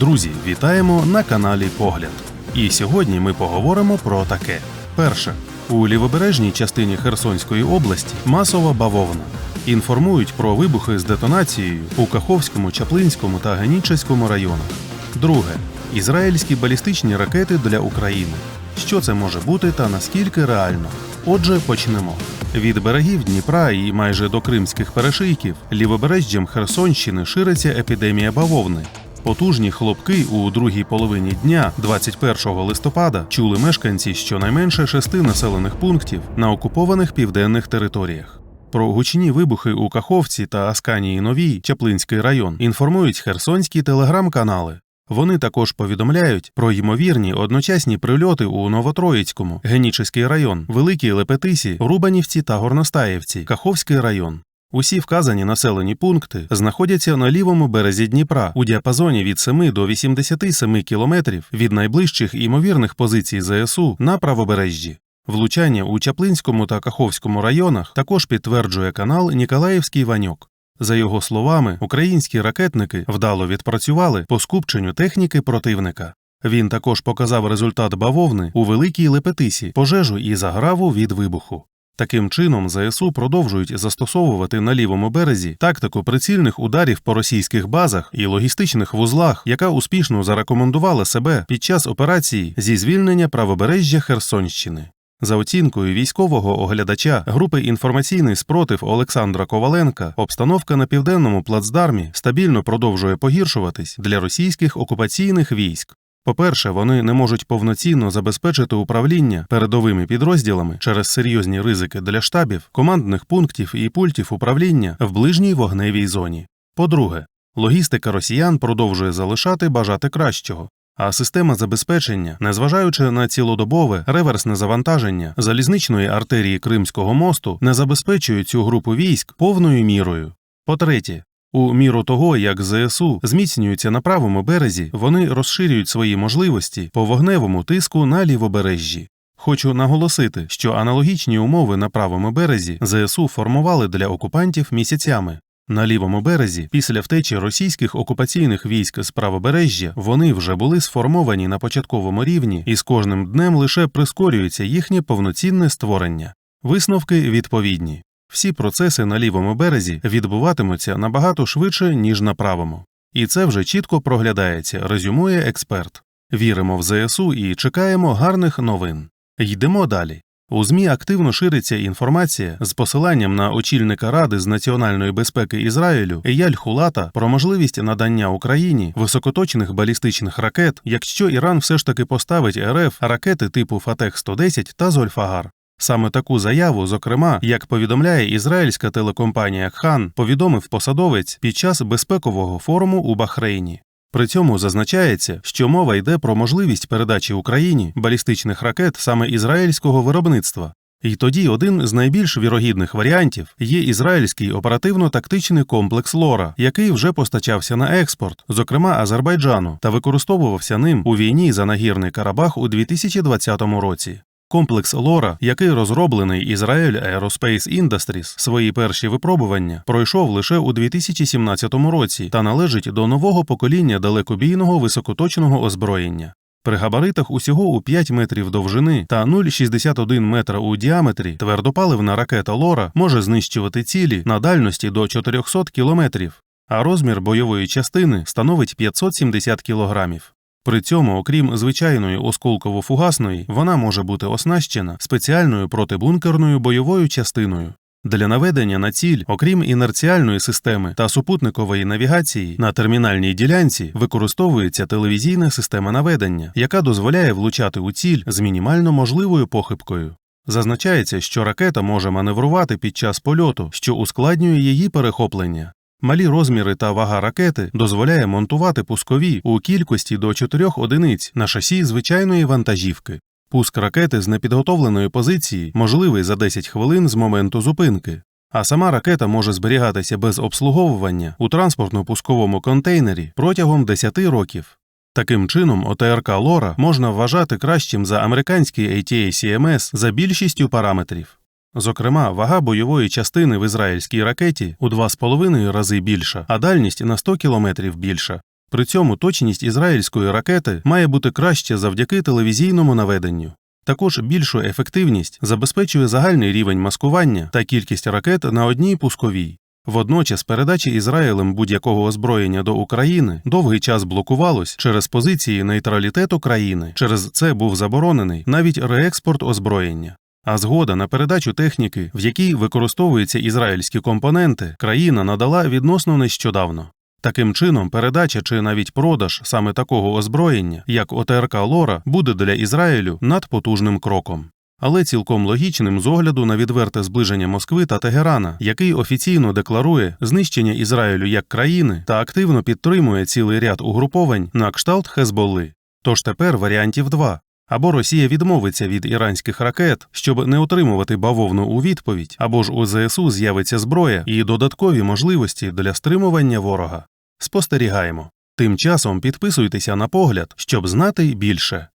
Друзі, вітаємо на каналі Погляд. І сьогодні ми поговоримо про таке: перше. У лівобережній частині Херсонської області масова бавовна. Інформують про вибухи з детонацією у Каховському, Чаплинському та Генічеському районах. Друге. Ізраїльські балістичні ракети для України. Що це може бути та наскільки реально? Отже, почнемо. Від берегів Дніпра і майже до кримських перешийків лівобережжям Херсонщини шириться епідемія бавовни. Потужні хлопки у другій половині дня, 21 листопада, чули мешканці щонайменше шести населених пунктів на окупованих південних територіях. Про гучні вибухи у Каховці та Асканії Новій, Чаплинський район, інформують херсонські телеграм-канали. Вони також повідомляють про ймовірні одночасні прильоти у Новотроїцькому, Генічеський район, Великій Лепетисі, Рубанівці та Горностаєвці, Каховський район. Усі вказані населені пункти знаходяться на лівому березі Дніпра у діапазоні від 7 до 87 кілометрів від найближчих імовірних позицій ЗСУ на правобережжі. Влучання у Чаплинському та Каховському районах також підтверджує канал Ніколаївський Ваньок. За його словами, українські ракетники вдало відпрацювали по скупченню техніки противника. Він також показав результат бавовни у великій лепетисі, пожежу і заграву від вибуху. Таким чином, ЗСУ продовжують застосовувати на лівому березі тактику прицільних ударів по російських базах і логістичних вузлах, яка успішно зарекомендувала себе під час операції зі звільнення правобережжя Херсонщини. За оцінкою військового оглядача групи інформаційний спротив Олександра Коваленка, обстановка на південному плацдармі стабільно продовжує погіршуватись для російських окупаційних військ. По-перше, вони не можуть повноцінно забезпечити управління передовими підрозділами через серйозні ризики для штабів, командних пунктів і пультів управління в ближній вогневій зоні. По-друге, логістика росіян продовжує залишати бажати кращого. А система забезпечення, незважаючи на цілодобове реверсне завантаження залізничної артерії Кримського мосту, не забезпечує цю групу військ повною мірою. По-третє, у міру того, як ЗСУ зміцнюються на правому березі, вони розширюють свої можливості по вогневому тиску на лівобережжі. Хочу наголосити, що аналогічні умови на правому березі ЗСУ формували для окупантів місяцями. На лівому березі, після втечі російських окупаційних військ з правобережжя, вони вже були сформовані на початковому рівні, і з кожним днем лише прискорюється їхнє повноцінне створення. Висновки відповідні. Всі процеси на лівому березі відбуватимуться набагато швидше, ніж на правому. І це вже чітко проглядається, резюмує експерт. Віримо в ЗСУ і чекаємо гарних новин. Йдемо далі. У ЗМІ активно шириться інформація з посиланням на очільника Ради з національної безпеки Ізраїлю Еяль Хулата про можливість надання Україні високоточних балістичних ракет, якщо Іран все ж таки поставить РФ ракети типу Фатех 110 та Зольфагар. Саме таку заяву, зокрема, як повідомляє ізраїльська телекомпанія Хан, повідомив посадовець під час безпекового форуму у Бахрейні. При цьому зазначається, що мова йде про можливість передачі Україні балістичних ракет саме ізраїльського виробництва. І тоді один з найбільш вірогідних варіантів є ізраїльський оперативно-тактичний комплекс Лора, який вже постачався на експорт, зокрема Азербайджану, та використовувався ним у війні за нагірний Карабах у 2020 році. Комплекс Лора, який розроблений Ізраїль Aerospace Industries, свої перші випробування пройшов лише у 2017 році та належить до нового покоління далекобійного високоточного озброєння. При габаритах усього у 5 метрів довжини та 0,61 метра у діаметрі твердопаливна ракета Лора може знищувати цілі на дальності до 400 кілометрів, а розмір бойової частини становить 570 кілограмів. При цьому, окрім звичайної осколково-фугасної, вона може бути оснащена спеціальною протибункерною бойовою частиною. Для наведення на ціль, окрім інерціальної системи та супутникової навігації, на термінальній ділянці використовується телевізійна система наведення, яка дозволяє влучати у ціль з мінімально можливою похибкою. Зазначається, що ракета може маневрувати під час польоту, що ускладнює її перехоплення. Малі розміри та вага ракети дозволяє монтувати пускові у кількості до 4 одиниць на шасі звичайної вантажівки. Пуск ракети з непідготовленої позиції можливий за 10 хвилин з моменту зупинки, а сама ракета може зберігатися без обслуговування у транспортно-пусковому контейнері протягом 10 років. Таким чином, ОТРК Лора можна вважати кращим за американський ATA-CMS за більшістю параметрів. Зокрема, вага бойової частини в ізраїльській ракеті у 2,5 рази більша, а дальність на 100 кілометрів більша. При цьому точність ізраїльської ракети має бути краще завдяки телевізійному наведенню. Також більшу ефективність забезпечує загальний рівень маскування та кількість ракет на одній пусковій. Водночас передача Ізраїлем будь-якого озброєння до України довгий час блокувалось через позиції нейтралітету країни. Через це був заборонений навіть реекспорт озброєння. А згода на передачу техніки, в якій використовуються ізраїльські компоненти, країна надала відносно нещодавно. Таким чином, передача чи навіть продаж саме такого озброєння, як ОТРК Лора, буде для Ізраїлю надпотужним кроком. Але цілком логічним з огляду на відверте зближення Москви та Тегерана, який офіційно декларує знищення Ізраїлю як країни та активно підтримує цілий ряд угруповань на кшталт Хезболли. Тож тепер варіантів два. Або Росія відмовиться від іранських ракет, щоб не отримувати бавовну у відповідь, або ж у ЗСУ з'явиться зброя і додаткові можливості для стримування ворога. Спостерігаємо. Тим часом підписуйтеся на погляд, щоб знати більше.